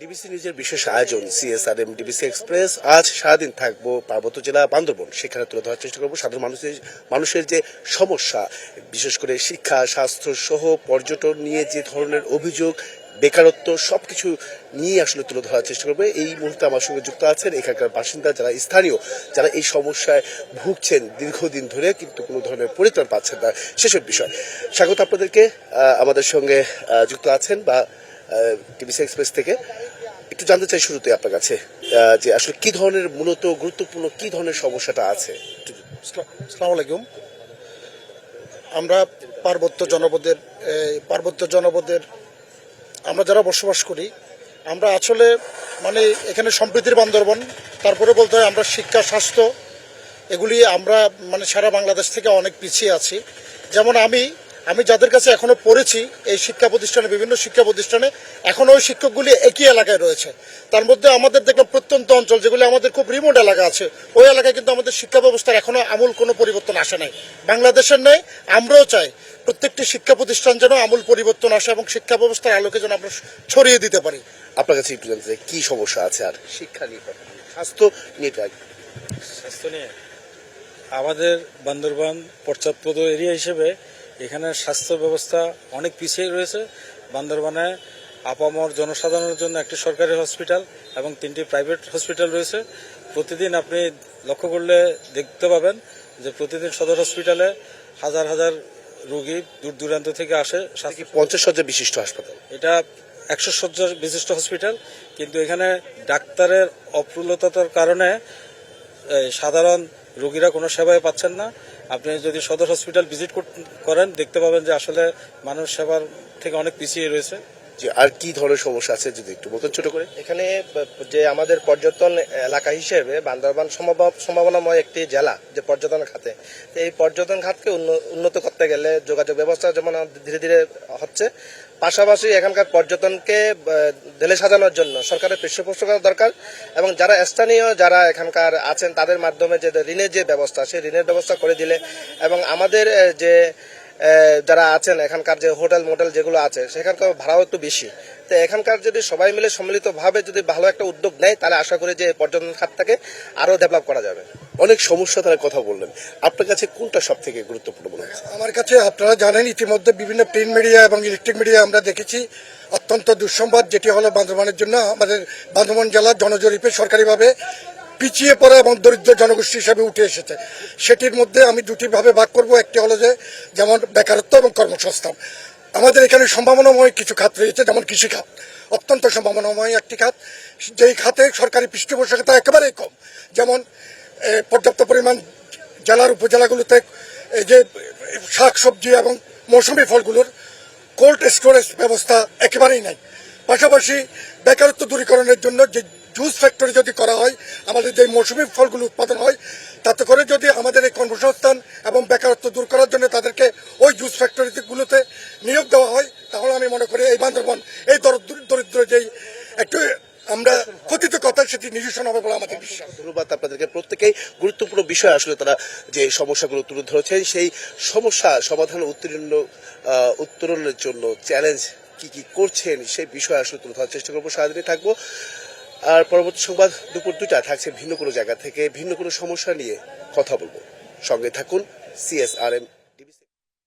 DBC নিউজের বিশেষ আয়োজন সিএসআরএম ডিবিসি এক্সপ্রেস। আজ সারাদিন থাকব পার্বত্য জেলা বান্দরবন। সেখানে তুলে ধরার চেষ্টা করব সাধারণ মানুষের মানুষের যে সমস্যা, বিশেষ করে শিক্ষা, স্বাস্থ্য সহ পর্যটন নিয়ে যে ধরনের অভিযোগ, বেকারত্ব সবকিছু নিয়ে আসলে তুলে ধরার চেষ্টা করবে। এই মুহূর্তে আমার সঙ্গে যুক্ত আছেন এখানকার বাসিন্দা যারা স্থানীয়, যারা এই সমস্যায় ভুগছেন দীর্ঘদিন ধরে কিন্তু কোনো ধরনের পরিত্রাণ পাচ্ছেন না। সেসব বিষয়। স্বাগত আপনাদেরকে। আমাদের সঙ্গে যুক্ত আছেন বা টিভিসি এক্সপ্রেস থেকে। একটু জানতে চাই শুরুতে আপনার কাছে যে আসলে কি ধরনের মূলত গুরুত্বপূর্ণ, কি ধরনের সমস্যাটা আছে? আসসালামু আলাইকুম। আমরা পার্বত্য জনপদের পার্বত্য জনপদের, আমরা যারা বসবাস করি, আমরা আসলে মানে এখানে সম্প্রীতির বান্দরবন, তারপরে বলতে হয় আমরা শিক্ষা, স্বাস্থ্য, এগুলি আমরা মানে সারা বাংলাদেশ থেকে অনেক পিছিয়ে আছি। যেমন আমি আমি যাদের কাছে এখনও পড়েছি এই শিক্ষা প্রতিষ্ঠানে বিভিন্ন শিক্ষা প্রতিষ্ঠানে এখনও ওই শিক্ষকগুলি একই এলাকায় রয়েছে। তার মধ্যে আমাদের দেখলাম প্রত্যন্ত অঞ্চল যেগুলি আমাদের খুব রিমোট এলাকা আছে ওই এলাকায় কিন্তু আমাদের শিক্ষা ব্যবস্থার এখনও আমূল কোনো পরিবর্তন আসে নাই। বাংলাদেশের নেই আমরাও চাই প্রত্যেকটি শিক্ষা প্রতিষ্ঠান যেন আমূল পরিবর্তন আসে এবং শিক্ষা ব্যবস্থার আলোকে যেন আমরা ছড়িয়ে দিতে পারি। আপনার কাছে একটু জানতে চাই কি সমস্যা আছে আর শিক্ষা নিয়ে স্বাস্থ্য নিয়ে স্বাস্থ্য নিয়ে? আমাদের বান্দরবান পশ্চাৎপদ এরিয়া হিসেবে এখানে স্বাস্থ্য ব্যবস্থা অনেক পিছিয়ে রয়েছে। বান্দরবানে আপামর জনসাধারণের জন্য একটি সরকারি হসপিটাল এবং তিনটি প্রাইভেট হসপিটাল রয়েছে। প্রতিদিন আপনি লক্ষ্য করলে দেখতে পাবেন যে প্রতিদিন সদর হসপিটালে হাজার হাজার রোগী দূর দূরান্ত থেকে আসে। পঞ্চাশ শয্যা বিশিষ্ট হাসপাতাল? এটা একশো শয্যার বিশিষ্ট হসপিটাল কিন্তু এখানে ডাক্তারের অপ্রুলতার কারণে সাধারণ রোগীরা কোনো সেবাই পাচ্ছেন না। আপনি যদি সদর হসপিটাল ভিজিট করেন, দেখতে পাবেন যে আসলে মানুষ সেবার থেকে অনেক পিছিয়ে রয়েছে। যে আর কি ধরনের সমস্যা আছে যদি একটু বলতেন ছোট করে? এখানে, যে আমাদের পর্যটন এলাকা হিসেবে বান্দরবান সম্ভাব- সম্ভাবনাময় একটি জেলা, যে পর্যটন খাতে। এই পর্যটন খাতকে উন্ন- উন্নত করতে গেলে যোগাযোগ ব্যবস্থা যেমন ধীরে ধীরে হচ্ছে, পাশাপাশি এখানকার পর্যটনকে ঢেলে সাজানোর জন্য সরকারের পৃষ্ঠপোষকতা দরকার এবং যারা স্থানীয় যারা এখানকার আছেন তাদের মাধ্যমে যে ঋণের যে ব্যবস্থা, সেই ঋণের ব্যবস্থা করে দিলে এবং আমাদের যে যারা আছেন এখানকার যে হোটেল মোটেল যেগুলো আছে সেখানকার ভাড়াও একটু বেশি। তো এখানকার যদি সবাই মিলে সম্মিলিতভাবে যদি ভালো একটা উদ্যোগ নেয় তাহলে আশা করি যে পর্যটন খাতটাকে আরও ডেভেলপ করা যাবে। অনেক সমস্যা তারা কথা বললেন। আপনার কাছে কোনটা সব থেকে গুরুত্বপূর্ণ মনে আমার কাছে আপনারা জানেন ইতিমধ্যে বিভিন্ন প্রিন্ট মিডিয়া এবং ইলেকট্রিক মিডিয়া আমরা দেখেছি। অত্যন্ত দুঃসংবাদ যেটি হলো বান্দরবানের জন্য আমাদের বান্দরবান জেলার জনজরিপে সরকারিভাবে পিছিয়ে পড়া এবং দরিদ্র জনগোষ্ঠী হিসাবে উঠে এসেছে। সেটির মধ্যে আমি দুটি ভাবে ভাগ করব। একটি হলো যে, যেমন বেকারত্ব এবং কর্মসংস্থান। আমাদের এখানে সম্ভাবনাময় কিছু খাত রয়েছে, যেমন কৃষি খাত অত্যন্ত সম্ভাবনাময় একটি খাত। যেই খাতে সরকারি পৃষ্ঠপোষকতা একেবারেই কম। যেমন পর্যাপ্ত পরিমাণ জেলার উপজেলাগুলোতে এই যে, শাক, সবজি এবং মৌসুমি ফলগুলোর কোল্ড স্টোরেজ ব্যবস্থা একেবারেই নাই। পাশাপাশি বেকারত্ব দূরীকরণের জন্য যে জুস ফ্যাক্টরি যদি করা হয়, আমাদের যে মৌসুমি ফলগুলো উৎপাদন হয়, তাতে করে যদি আমাদের এই কর্মসংস্থান এবং বেকারত্ব দূর করার জন্য তাদেরকে ওই জুস ফ্যাক্টরিগুলোতে নিয়োগ দেওয়া হয়, তাহলে আমি মনে করি এই বান্দরবন, এই দরিদ্র- যেই একটু আমরা কথিত কথা, সেটি নিরসন হবে বলে আমাদের বিশ্বাস। ধন্যবাদ আপনাদেরকে। প্রত্যেকেই গুরুত্বপূর্ণ বিষয় আসলে তারা যে সমস্যাগুলো তুলে ধরেছেন, সেই সমস্যা সমাধান উত্তীর্ণ উত্তরণের জন্য চ্যালেঞ্জ কি কি করছেন, সেই বিষয়ে আসলে তুলে ধরার চেষ্টা করব। সারাদিনই থাকব। আর পরবর্তী সংবাদ দুপুর দুটা থাকছে ভিন্ন কোনো জায়গা থেকে ভিন্ন কোনো সমস্যা নিয়ে কথা বলব। সঙ্গে থাকুন সিএসআরএম